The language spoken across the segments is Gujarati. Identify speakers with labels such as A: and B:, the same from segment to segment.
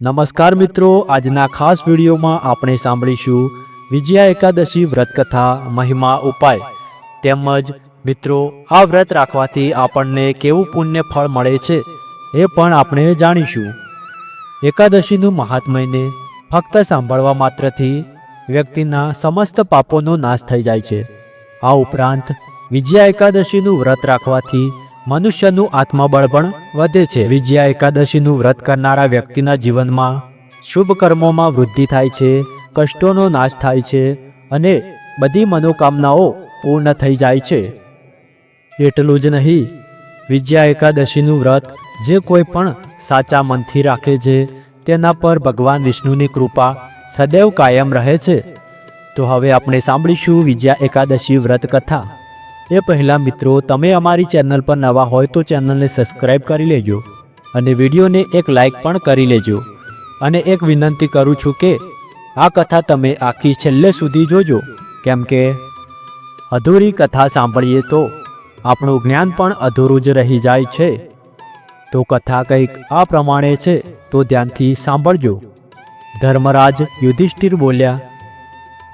A: નમસ્કાર મિત્રો, આજના ખાસ વિડીયોમાં આપણે સાંભળીશું વિજયા એકાદશી વ્રત કથા મહિમા ઉપાય. તેમજ, મિત્રો, આ વ્રત રાખવાથી આપણને કેવું પુણ્ય ફળ મળે છે એ પણ આપણે જાણીશું. એકાદશીનું મહાત્મયને ફક્ત સાંભળવા માત્રથી વ્યક્તિના સમસ્ત પાપોનો નાશ થઈ જાય છે. આ ઉપરાંત, વિજયા એકાદશીનું વ્રત રાખવાથી મનુષ્યનું આત્મબળ પણ વધે છે. વિજયા એકાદશીનું વ્રત કરનારા વ્યક્તિના જીવનમાં શુભ કર્મોમાં વૃદ્ધિ થાય છે, કષ્ટોનો નાશ થાય છે અને બધી મનોકામનાઓ પૂર્ણ થઈ જાય છે. એટલું જ નહીં, વિજયા એકાદશીનું વ્રત જે કોઈ પણ સાચા મનથી રાખે છે, તેના પર ભગવાન વિષ્ણુની કૃપા સદૈવ કાયમ રહે છે. તો હવે આપણે સાંભળીશું વિજયા એકાદશી વ્રત કથા. એ પહેલાં મિત્રો, તમે અમારી ચેનલ પર નવા હોય તો ચેનલને સબસ્ક્રાઈબ કરી લેજો અને વિડીયોને એક લાઈક પણ કરી લેજો. અને એક વિનંતી કરું છું કે આ કથા તમે આખી છેલ્લે સુધી જોજો. કેમ કે અધૂરી કથા સાંભળીએ તો આપણું જ્ઞાન પણ અધૂરું જ રહી જાય છે. તો કથા કંઈક આ પ્રમાણે છે તો ધ્યાનથી સાંભળજો. ધર્મરાજ યુધિષ્ઠિર બોલ્યા,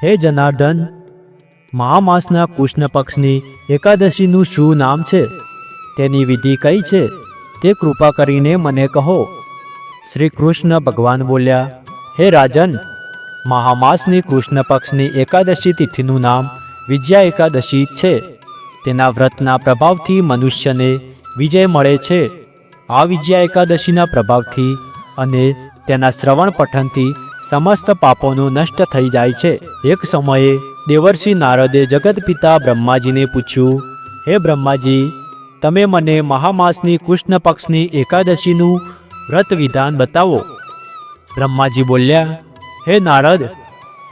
A: હે જનાર્દન મહામાસના કૃષ્ણ પક્ષની એકાદશીનું શું નામ છે? તેની વિધિ કઈ છે? તે કૃપા કરીને મને કહો. શ્રી કૃષ્ણ ભગવાન બોલ્યા, હે રાજન, મહામાસની કૃષ્ણ પક્ષની એકાદશી તિથિનું નામ વિજયા એકાદશી છે. તેના વ્રતના પ્રભાવથી મનુષ્યને વિજય મળે છે. આ વિજયા એકાદશીના પ્રભાવથી અને તેના શ્રવણ પઠનથી સમસ્ત પાપોનું નષ્ટ થઈ જાય છે. એક સમયે દેવર્ષિ નારદે જગત પિતા બ્રહ્માજીને પૂછ્યું, હે બ્રહ્માજી, તમે મને મહામાસની કૃષ્ણ પક્ષની એકાદશીનું વ્રત વિધાન બતાવો. બ્રહ્માજી બોલ્યા, હે નારદ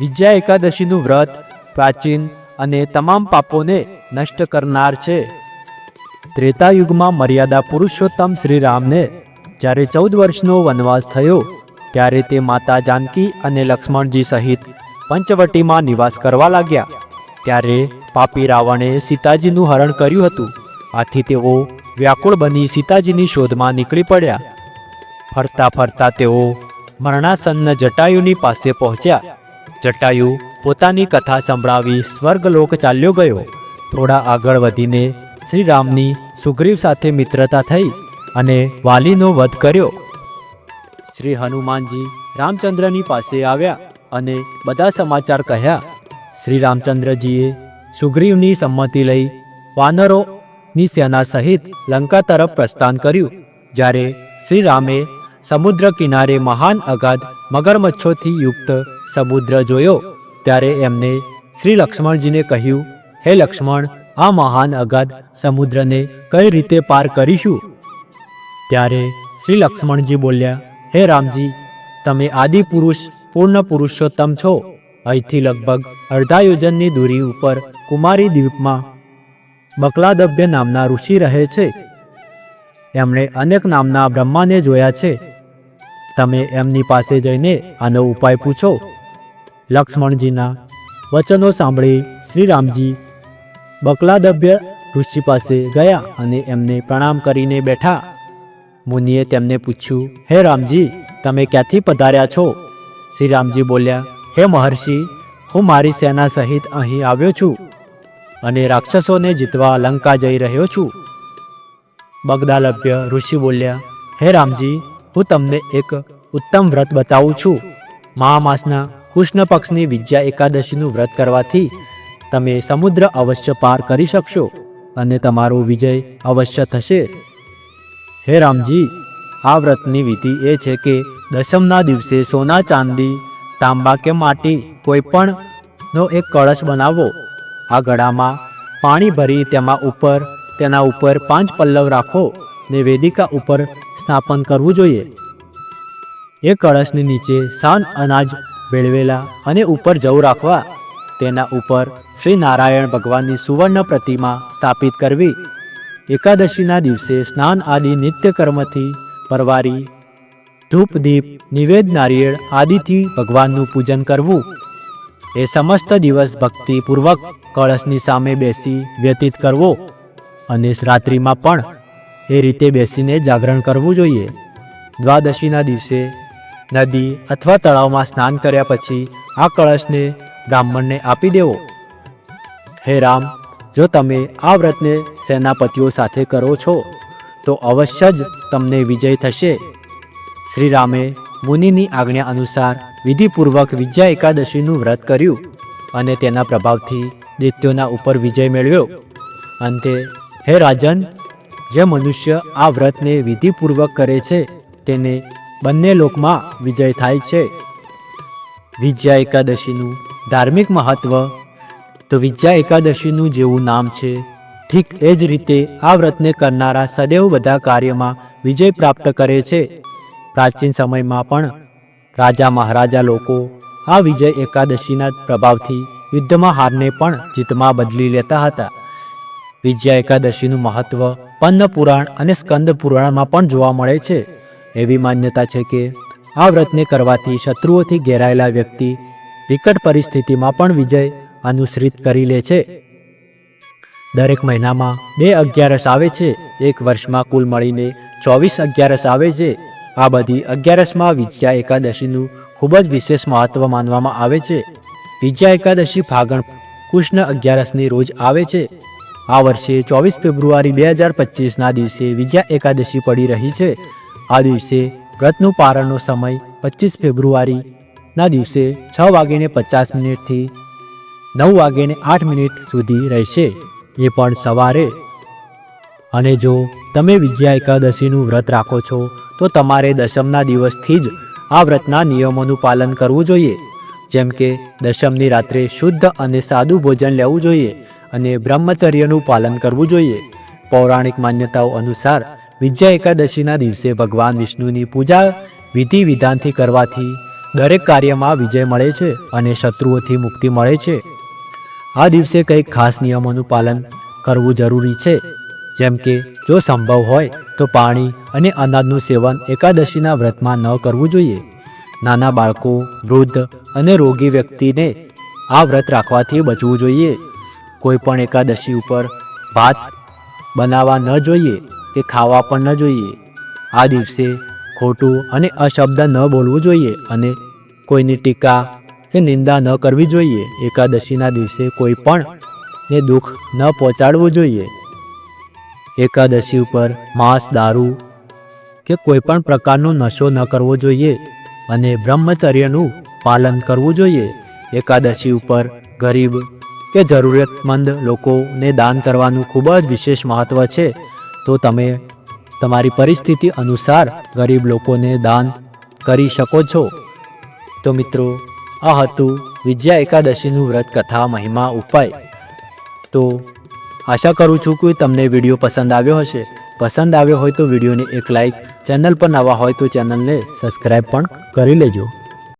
A: વિજયા એકાદશીનું વ્રત પ્રાચીન અને તમામ પાપોને નષ્ટ કરનાર છે. ત્રેતાયુગમાં મર્યાદા પુરુષોત્તમ શ્રીરામને જ્યારે ચૌદ વર્ષનો વનવાસ થયો, ત્યારે તે માતા જાનકી અને લક્ષ્મણજી સહિત પંચવટીમાં નિવાસ કરવા લાગ્યા. ત્યારે પાપી રાવણે સીતાજીનું હરણ કર્યું હતું. આથી તેઓ વ્યાકુળ બની સીતાજીની શોધમાં નીકળી પડ્યા. ફરતા ફરતા તેઓ મરણાસન્ન જટાયુની પાસે પહોંચ્યા. જટાયુ પોતાની કથા સંભળાવી સ્વર્ગલોક ચાલ્યો ગયો. થોડા આગળ વધીને શ્રીરામની સુગ્રીવ સાથે મિત્રતા થઈ અને વાલીનો વધ કર્યો. શ્રી હનુમાનજી રામચંદ્રની પાસે આવ્યા. અને બધા સમાચાર કહ્યા. શ્રી રામચંદ્રજીએ સુગ્રીવની સંમતિ લઈ વાનરોની સેના સહિત લંકા તરફ પ્રસ્થાન કર્યું, જ્યારે શ્રી રામે સમુદ્ર કિનારે મહાન અગાધ મગરમચ્છોથી યુક્ત સમુદ્ર જોયો, ત્યારે એમને શ્રી લક્ષ્મણજીને કહ્યું, હે લક્ષ્મણ, આ મહાન અગાધ સમુદ્રને કઈ રીતે પાર કરીશું? ત્યારે શ્રી લક્ષ્મણજી બોલ્યા, હે રામજી, તમે આદિ પુરુષ પૂર્ણ પુરુષોત્તમ છો. અહીંથી લગભગ અડધા યોજનની દૂરી ઉપર કુમારી દ્વીપમાં બકલાદભ્ય નામના ઋષિ રહે છે. એમણે અનેક નામના બ્રહ્માને જોયા છે. તમે એમની પાસે જઈને આનો ઉપાય પૂછો. લક્ષ્મણજીના વચનો સાંભળી શ્રીરામજી બકલાદભ્ય ઋષિ પાસે ગયા અને એમને પ્રણામ કરીને બેઠા. મુનિએ તેમને પૂછ્યું, હે રામજી, તમે ક્યાંથી પધાર્યા છો? શ્રી રામજી બોલ્યા, હે મહર્ષિ, હું મારી સેના સહિત અહીં આવ્યો છું અને રાક્ષસોને જીતવા લંકા જઈ રહ્યો છું. બગદાલભ્ય ઋષિ બોલ્યા, હે રામજી, હું તમને એક ઉત્તમ વ્રત બતાવું છું. મહામાસના કૃષ્ણ પક્ષની વિજયા એકાદશીનું વ્રત કરવાથી તમે સમુદ્ર અવશ્ય પાર કરી શકશો અને તમારો વિજય અવશ્ય થશે. હે રામજી, આ વ્રતની વિધિ એ છે કે દસમના દિવસે સોના, ચાંદી તાંબા કે માટી કોઈ પણ નો એક કળશ બનાવો. આ ગળામાં પાણી ભરી તેમાં ઉપર, તેના ઉપર પાંચ પલ્લવ રાખો. ને વેદિકા ઉપર સ્થાપન કરવું જોઈએ. એ કળશની નીચે સાન અનાજ ભેળવેલા અને ઉપર જવું રાખવા. તેના ઉપર શ્રી નારાયણ ભગવાનની સુવર્ણ પ્રતિમા સ્થાપિત કરવી. એકાદશીના દિવસે સ્નાન આદિ નિત્ય કર્મથી પરવારી ધૂપ દીપ નિવેદ નારિયેળ આદિથી ભગવાનનું પૂજન કરવું. એ સમસ્ત દિવસ ભક્તિપૂર્વક કળશની સામે બેસી વ્યતીત કરવો અને રાત્રિમાં પણ એ રીતે બેસીને જાગરણ કરવું જોઈએ. દ્વાદશીના દિવસે નદી અથવા તળાવમાં સ્નાન કર્યા પછી આ કળશને બ્રાહ્મણને આપી દેવો. હે રામ, જો તમે આ વ્રતને સેનાપતિઓ સાથે કરો છો, તો અવશ્ય જ તમને વિજય થશે. શ્રી રામે મુનિની આજ્ઞા અનુસાર વિધિપૂર્વક વિજયા એકાદશીનું વ્રત કર્યું અને તેના પ્રભાવથી દૈત્યોના ઉપર વિજય મેળવ્યો. અંતે, હે રાજન, જે મનુષ્ય આ વ્રતને વિધિપૂર્વક કરે છે, તેને બંને લોકમાં વિજય થાય છે. વિજયા એકાદશીનું ધાર્મિક મહત્વ, તો વિજયા એકાદશીનું જેવું નામ છે, ઠીક એ જ રીતે આ વ્રતને કરનારા સદૈવ બધા કાર્યમાં વિજય પ્રાપ્ત કરે છે. પ્રાચીન સમયમાં પણ રાજા મહારાજા લોકો આ વિજય એકાદશીના પ્રભાવથી યુદ્ધમાં હારને પણ જીતમાં બદલી લેતા હતા. વિજયા એકાદશીનું મહત્વ પન્ન પુરાણ અને સ્કંદ પુરાણમાં પણ જોવા મળે છે. એવી માન્યતા છે કે આ વ્રતને કરવાથી શત્રુઓથી ઘેરાયેલા વ્યક્તિ વિકટ પરિસ્થિતિમાં પણ વિજય અનુસરિત કરી લે છે. દરેક મહિનામાં બે અગિયારસ આવે છે. એક વર્ષમાં કુલ મળીને ચોવીસ અગિયારસ આવે છે. આ બધી અગિયારસમાં વિજયા એકાદશીનું ખૂબ જ વિશેષ મહત્વ માનવામાં આવે છે. વિજયા એકાદશી ફાગણ કૃષ્ણ અગિયારસની રોજ આવે છે. આ વર્ષે ચોવીસ ફેબ્રુઆરી બે હજાર પચીસના દિવસે વિજયા એકાદશી પડી રહી છે. આ દિવસે વ્રતનું પારણનો સમય પચીસ ફેબ્રુઆરીના દિવસે છ વાગીને પચાસ મિનિટથી નવ વાગીને આઠ મિનિટ સુધી રહેશે. એ પણ સવારે અને જો તમે વિજયા એકાદશીનું વ્રત રાખો છો, તો તમારે દશમના દિવસથી જ આ વ્રતના નિયમોનું પાલન કરવું જોઈએ. જેમ કે દશમની રાત્રે શુદ્ધ અને સાદું ભોજન લેવું જોઈએ અને બ્રહ્મચર્યનું પાલન કરવું જોઈએ. પૌરાણિક માન્યતાઓ અનુસાર વિજયા એકાદશીના દિવસે ભગવાન વિષ્ણુની પૂજા વિધિ વિધાનથી કરવાથી દરેક કાર્યમાં વિજય મળે છે અને શત્રુઓથી મુક્તિ મળે છે. આ દિવસે કંઈક ખાસ નિયમોનું પાલન કરવું જરૂરી છે. જેમ કે, જો સંભવ હોય, તો પાણી અને અનાજનું સેવન એકાદશીના વ્રતમાં ન કરવું જોઈએ. નાના બાળકો, વૃદ્ધ અને રોગી વ્યક્તિને આ વ્રત રાખવાથી બચવું જોઈએ. કોઈ પણ એકાદશી ઉપર ભાત બનાવવા ન જોઈએ કે ખાવા પણ ન જોઈએ. આ દિવસે ખોટું અને અશબ્દ ન બોલવું જોઈએ અને કોઈની ટીકા કે નિંદા ન કરવી જોઈએ. એકાદશીના દિવસે કોઈ પણ ને દુઃખ ન પહોંચાડવું જોઈએ. એકાદશી ઉપર માંસ, દારૂ કે કોઈ પણ પ્રકારનો નશો ન કરવો જોઈએ અને બ્રહ્મચર્યનું પાલન કરવું જોઈએ. એકાદશી ઉપર ગરીબ કે જરૂરિયાતમંદ લોકોને દાન કરવાનું ખૂબ જ વિશેષ મહત્ત્વ છે. તો તમે તમારી પરિસ્થિતિ અનુસાર ગરીબ લોકોને દાન કરી શકો છો. તો મિત્રો, આ હતું વિજયા એકાદશીનું વ્રત, કથા, મહિમા, ઉપાય. તો આશા કરું છું કે તમને વીડિયો પસંદ આવ્યો હશે. પસંદ આવ્યો હોય તો વિડીયોને એક લાઈક, ચેનલ પર નવા હોય તો ચેનલને સબસ્ક્રાઈબ પણ કરી લેજો.